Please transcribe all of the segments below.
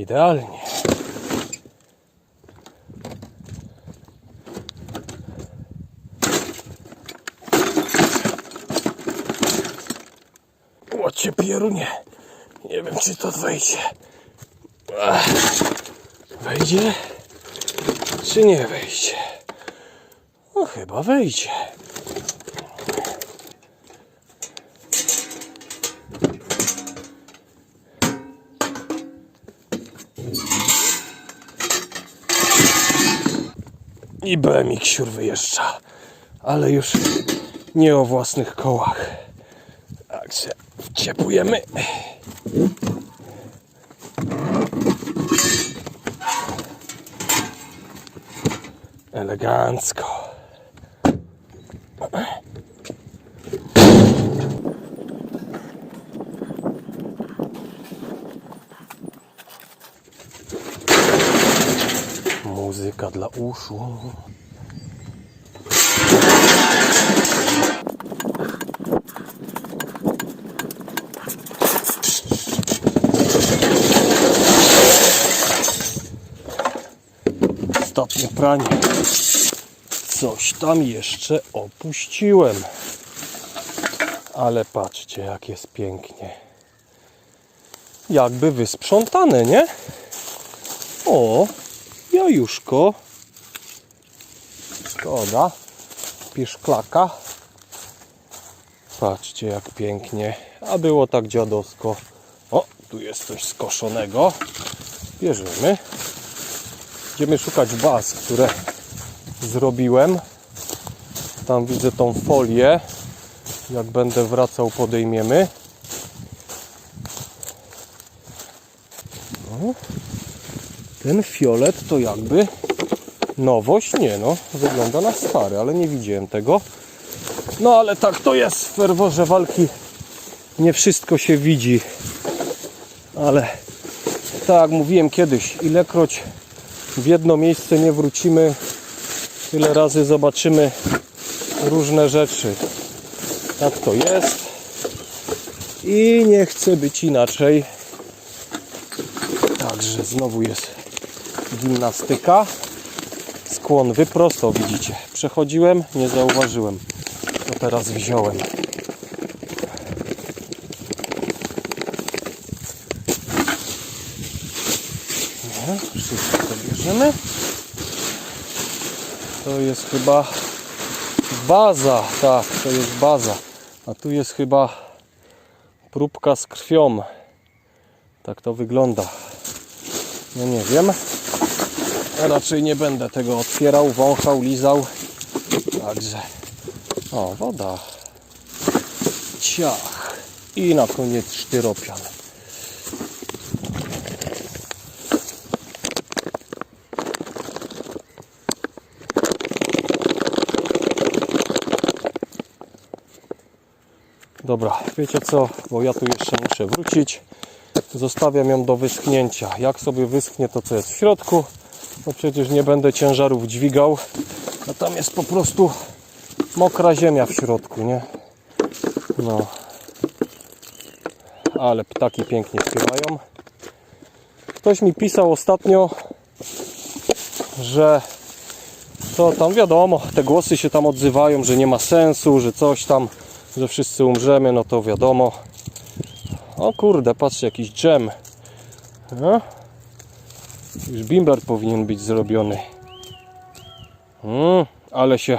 Idealnie. Łocie pierunie. Nie wiem czy to wejdzie. Wejdzie? Czy nie wejdzie? No chyba wejdzie. I BMX siur wyjeżdża. Ale już nie o własnych kołach. Także wciepujemy. Elegancko. Uszu. Ostatnie pranie. Coś tam jeszcze opuściłem. Ale patrzcie, jak jest pięknie. Jakby wysprzątane, nie? O, jajuszko. Szkoda. Piszklaka. Patrzcie, jak pięknie. A było tak dziadowsko. O, tu jest coś skoszonego. Bierzemy. Będziemy szukać baz, które zrobiłem. Tam widzę tą folię. Jak będę wracał, podejmiemy. No. Ten fiolet to jakby nowość. Nie no, wygląda na stary, ale nie widziałem tego. No ale tak to jest w ferworze walki. Nie wszystko się widzi. Ale tak jak mówiłem kiedyś, ilekroć w jedno miejsce nie wrócimy, tyle razy zobaczymy różne rzeczy. Tak to jest. I nie chce być inaczej. Także znowu jest gimnastyka. Skłon wyprosto, widzicie. Przechodziłem, nie zauważyłem. To teraz wziąłem. Nie, wszystko to bierzemy. To jest chyba baza. Tak, to jest baza. A tu jest chyba próbka z krwią. Tak to wygląda. No nie wiem. Raczej nie będę tego otwierał, wąchał, lizał. Także. O, woda. Ciach. I na koniec sztyropian. Dobra, wiecie co? Bo ja tu jeszcze muszę wrócić. Zostawiam ją do wyschnięcia. Jak sobie wyschnie to, co jest w środku, no przecież nie będę ciężarów dźwigał. A tam jest po prostu mokra ziemia w środku, nie? No. Ale ptaki pięknie śpiewają. Ktoś mi pisał ostatnio, że to tam wiadomo, te głosy się tam odzywają, że nie ma sensu, że coś tam, że wszyscy umrzemy, no to wiadomo. O kurde, patrzcie, jakiś dżem. No. Już bimber powinien być zrobiony. Mm, ale się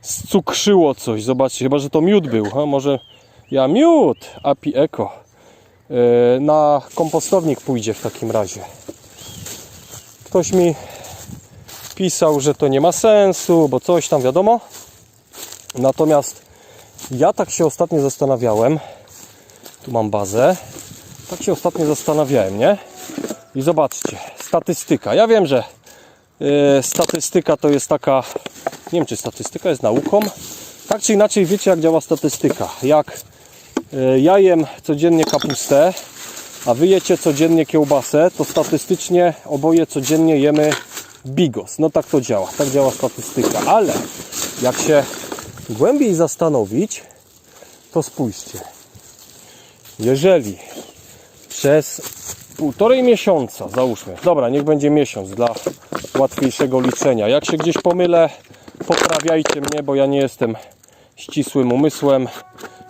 scukrzyło coś. Zobaczcie, chyba, że to miód był. A może ja miód, Api Eco. Yy, na kompostownik pójdzie w takim razie. Ktoś mi pisał, że to nie ma sensu, bo coś tam wiadomo. Natomiast ja tak się ostatnio zastanawiałem. Tu mam bazę. Tak się ostatnio zastanawiałem, nie? I zobaczcie, statystyka. Ja wiem, że yy, statystyka to jest taka. Nie wiem, czy statystyka jest nauką. Tak czy inaczej, wiecie, jak działa statystyka. Jak yy, ja jem codziennie kapustę, a wy jecie codziennie kiełbasę, to statystycznie oboje codziennie jemy bigos. No tak to działa. Tak działa statystyka. Ale jak się głębiej zastanowić, to spójrzcie. Jeżeli przez półtorej miesiąca, załóżmy. Dobra, niech będzie miesiąc dla łatwiejszego liczenia. Jak się gdzieś pomylę, poprawiajcie mnie, bo ja nie jestem ścisłym umysłem,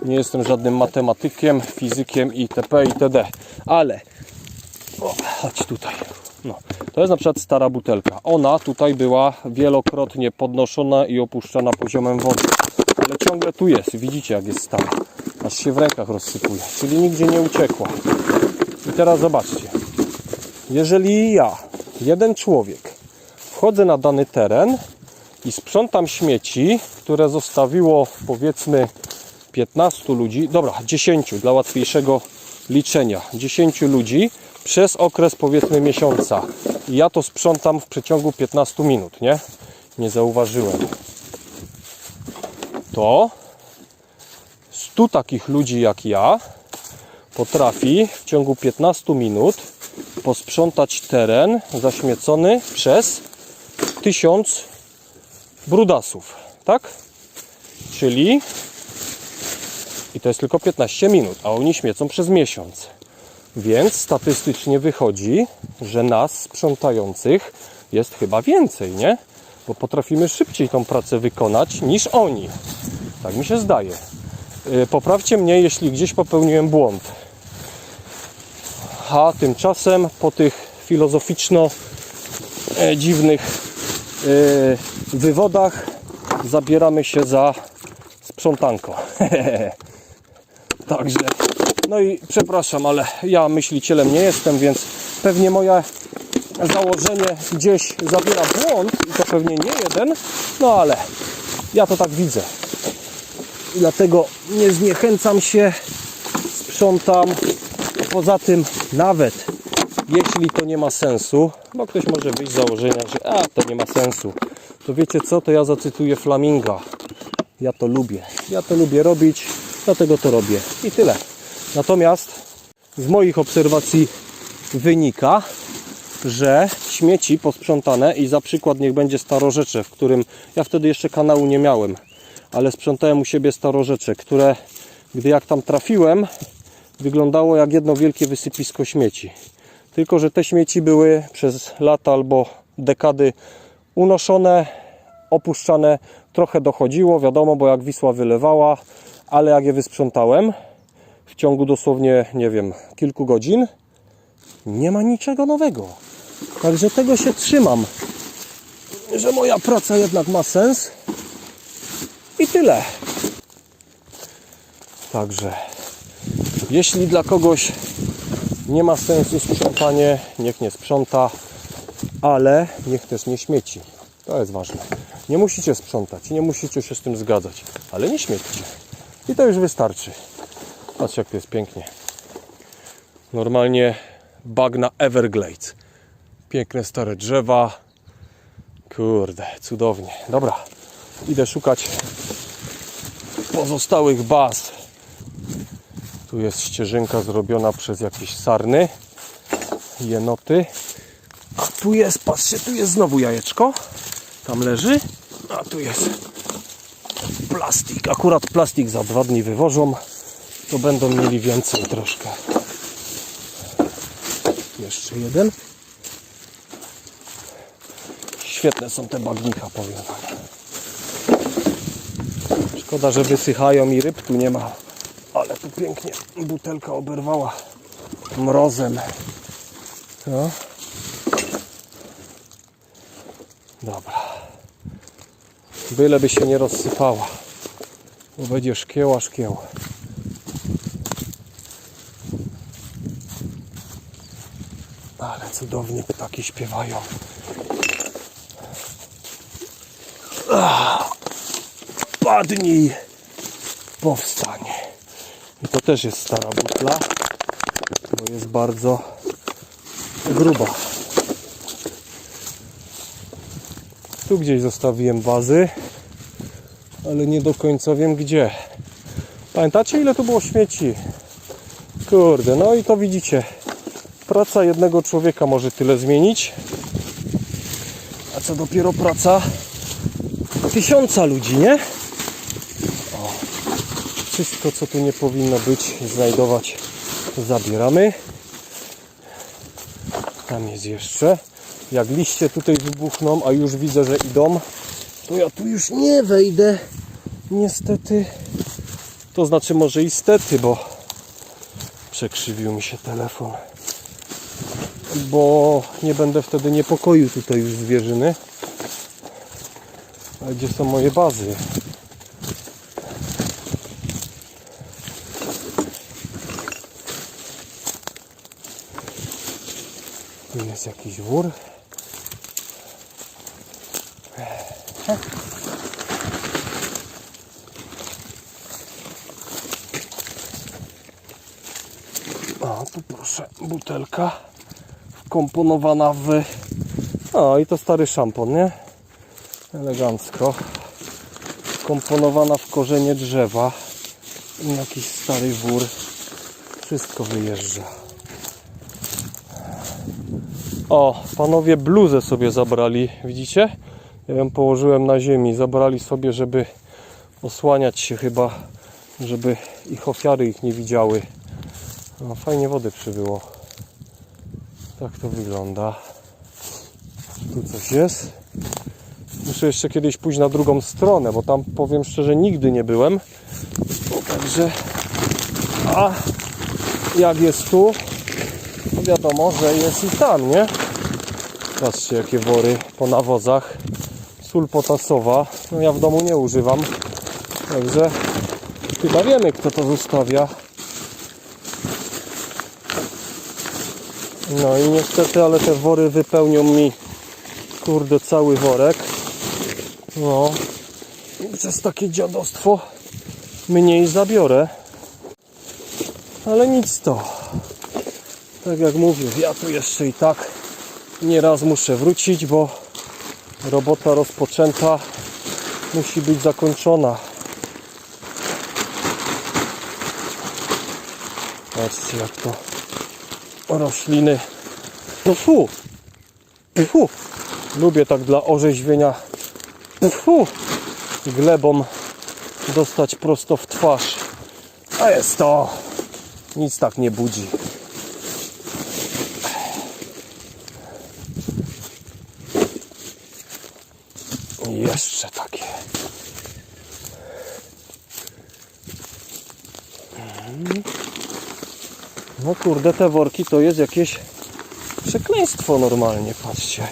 nie jestem żadnym matematykiem, fizykiem itp. itd. Ale o, chodź tutaj. No, to jest na przykład stara butelka. Ona tutaj była wielokrotnie podnoszona i opuszczana poziomem wody. Ale ciągle tu jest. Widzicie jak jest stara. Aż się w rękach rozsypuje. Czyli nigdzie nie uciekła. I teraz zobaczcie. Jeżeli ja, jeden człowiek, wchodzę na dany teren i sprzątam śmieci, które zostawiło powiedzmy 15 ludzi, dobra, 10 dla łatwiejszego liczenia, 10 ludzi przez okres powiedzmy miesiąca. I ja to sprzątam w przeciągu 15 minut, nie? Nie zauważyłem. To 100 takich ludzi jak ja potrafi w ciągu 15 minut posprzątać teren zaśmiecony przez 1000 brudasów, tak? Czyli i to jest tylko 15 minut, a oni śmiecą przez miesiąc. Więc statystycznie wychodzi, że nas sprzątających jest chyba więcej, nie? Bo potrafimy szybciej tą pracę wykonać niż oni. Tak mi się zdaje. Yy, Poprawcie mnie, jeśli gdzieś popełniłem błąd. A tymczasem po tych filozoficzno e, dziwnych e, wywodach zabieramy się za sprzątanko. Także, no i przepraszam, ale ja myślicielem nie jestem, więc pewnie moje założenie gdzieś zawiera błąd i to pewnie nie jeden, no ale ja to tak widzę. I dlatego nie zniechęcam się, sprzątam. Poza tym, nawet jeśli to nie ma sensu, bo ktoś może wyjść z założenia, że a, to nie ma sensu, to wiecie co, to ja zacytuję Flaminga. Ja to lubię. Ja to lubię robić, dlatego to robię. I tyle. Natomiast z moich obserwacji wynika, że śmieci posprzątane i za przykład niech będzie Starorzecze, w którym ja wtedy jeszcze kanału nie miałem, ale sprzątałem u siebie Starorzecze, które gdy jak tam trafiłem, wyglądało jak jedno wielkie wysypisko śmieci. Tylko, że te śmieci były przez lata albo dekady unoszone, opuszczane, trochę dochodziło, wiadomo, bo jak Wisła wylewała, ale jak je wysprzątałem w ciągu dosłownie, nie wiem, kilku godzin, nie ma niczego nowego. Także tego się trzymam, że moja praca jednak ma sens i tyle. Także jeśli dla kogoś nie ma sensu sprzątanie, niech nie sprząta, ale niech też nie śmieci. To jest ważne. Nie musicie sprzątać, nie musicie się z tym zgadzać, ale nie śmiećcie. I to już wystarczy. Patrz jak to jest pięknie. Normalnie bagna Everglades. Piękne stare drzewa. Kurde, cudownie. Dobra, idę szukać pozostałych baz. Tu jest ścieżynka zrobiona przez jakieś sarny, jenoty. A tu jest, patrzcie, tu jest znowu jajeczko. Tam leży. A tu jest plastik. Akurat plastik za dwa dni wywożą. To będą mieli więcej troszkę. Jeszcze jeden. Świetne są te bagnicha, powiem. Szkoda, że wysychają i ryb tu nie ma. Tu pięknie butelka oberwała mrozem. No. Dobra. Byleby się nie rozsypała. Bo będzie szkieła szkieł. Ale cudownie ptaki śpiewają. Padnij, powstań. I to też jest stara butla, bo jest bardzo gruba. Tu gdzieś zostawiłem bazy, ale nie do końca wiem gdzie. Pamiętacie ile tu było śmieci? Kurde, no i to widzicie. Praca jednego człowieka może tyle zmienić. A co dopiero praca tysiąca ludzi, nie? Wszystko co tu nie powinno być, znajdować, zabieramy. Tam jest jeszcze. Jak liście tutaj wybuchną, a już widzę, że idą, to ja tu już nie wejdę. Niestety. To znaczy może i stety, bo przekrzywił mi się telefon. Bo nie będę wtedy niepokoił tutaj już zwierzyny. A gdzie są moje bazy? Jest jakiś wór. O, tu proszę, butelka wkomponowana w... O, i to stary szampon, nie? Elegancko. Wkomponowana w korzenie drzewa. I jakiś stary wór. Wszystko wyjeżdża. O, panowie bluzę sobie zabrali, widzicie? Ja ją położyłem na ziemi. Zabrali sobie, żeby osłaniać się chyba, żeby ich ofiary ich nie widziały. No, fajnie wody przybyło. Tak to wygląda. Tu coś jest. Muszę jeszcze kiedyś pójść na drugą stronę, bo tam powiem szczerze nigdy nie byłem. Także a jak jest tu, wiadomo, że jest i tam, nie? Patrzcie jakie wory po nawozach. Sól potasowa. No ja w domu nie używam. Także chyba wiemy kto to zostawia. No i niestety, ale te wory wypełnią mi kurde cały worek. No przez takie dziadostwo mniej zabiorę. Ale nic to. Tak jak mówię, ja tu jeszcze i tak nieraz muszę wrócić, bo robota rozpoczęta musi być zakończona. Patrzcie jak to rośliny. No fu! Fu! Lubię tak dla orzeźwienia fu! glebą dostać prosto w twarz. A jest to! Nic tak nie budzi. I Jeszcze takie. No kurde, te worki to jest jakieś przekleństwo normalnie, patrzcie.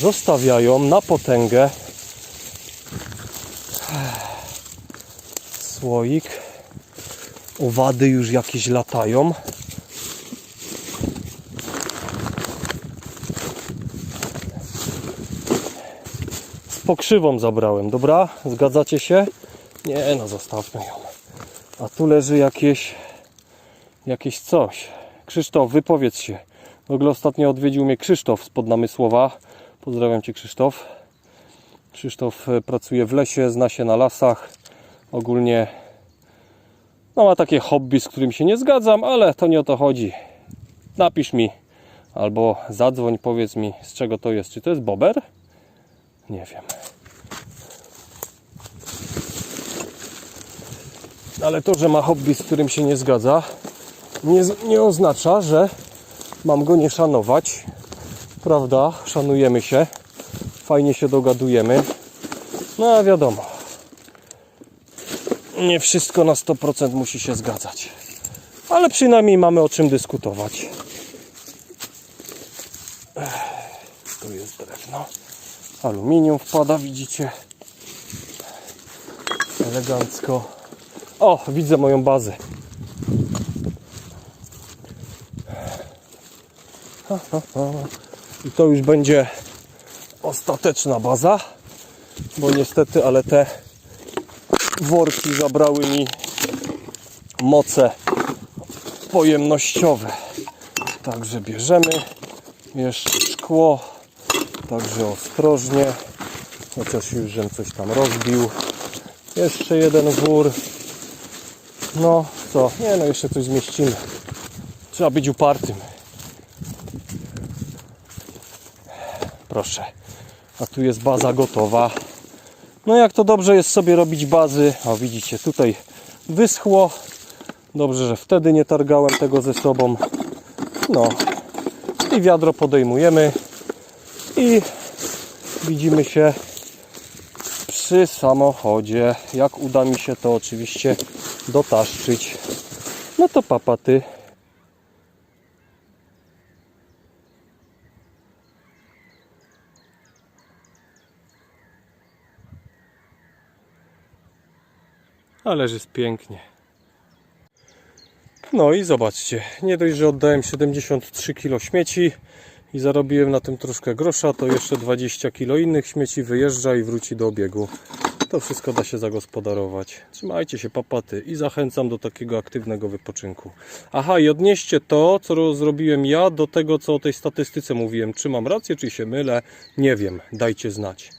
Zostawiają na potęgę słoik. Owady już jakieś latają. Pokrzywą zabrałem, dobra? Zgadzacie się? Nie, no zostawmy ją. A tu leży jakieś jakieś coś. Krzysztof, wypowiedz się. W ogóle ostatnio odwiedził mnie Krzysztof spod Namysłowa. Pozdrawiam Cię Krzysztof. Krzysztof e, pracuje w lesie, zna się na lasach. Ogólnie no, ma takie hobby, z którym się nie zgadzam, ale to nie o to chodzi. Napisz mi albo zadzwoń, powiedz mi z czego to jest. Czy to jest bober? Nie wiem. Ale to, że ma hobby, z którym się nie zgadza, nie, nie oznacza, że mam go nie szanować. Prawda? Szanujemy się. Fajnie się dogadujemy. No a wiadomo. Nie wszystko na 100% musi się zgadzać. Ale przynajmniej mamy o czym dyskutować. Ech, Tu jest drewno. Aluminium wpada, widzicie. Elegancko. O, widzę moją bazę. I to już będzie ostateczna baza, bo niestety, ale te worki zabrały mi moce pojemnościowe. Także bierzemy jeszcze szkło, także ostrożnie, chociaż już żem coś tam rozbił. Jeszcze jeden wór. No co, nie no, jeszcze coś zmieścimy. Trzeba być upartym. Proszę. A tu jest baza gotowa. No jak to dobrze jest sobie robić bazy. O widzicie, tutaj wyschło. Dobrze, że wtedy nie targałem tego ze sobą. No. i wiadro podejmujemy i widzimy się przy samochodzie. Jak uda mi się to oczywiście dotaszczyć. No to papaty. Ależ jest pięknie. No i zobaczcie, nie dość, że oddałem 73 kg śmieci i zarobiłem na tym troszkę grosza, to jeszcze 20 kg innych śmieci wyjeżdża i wróci do obiegu. To wszystko da się zagospodarować. Trzymajcie się papaty i zachęcam do takiego aktywnego wypoczynku. Aha, i odnieście to, co ro- zrobiłem ja, do tego, co o tej statystyce mówiłem. Czy mam rację, czy się mylę, nie wiem. Dajcie znać.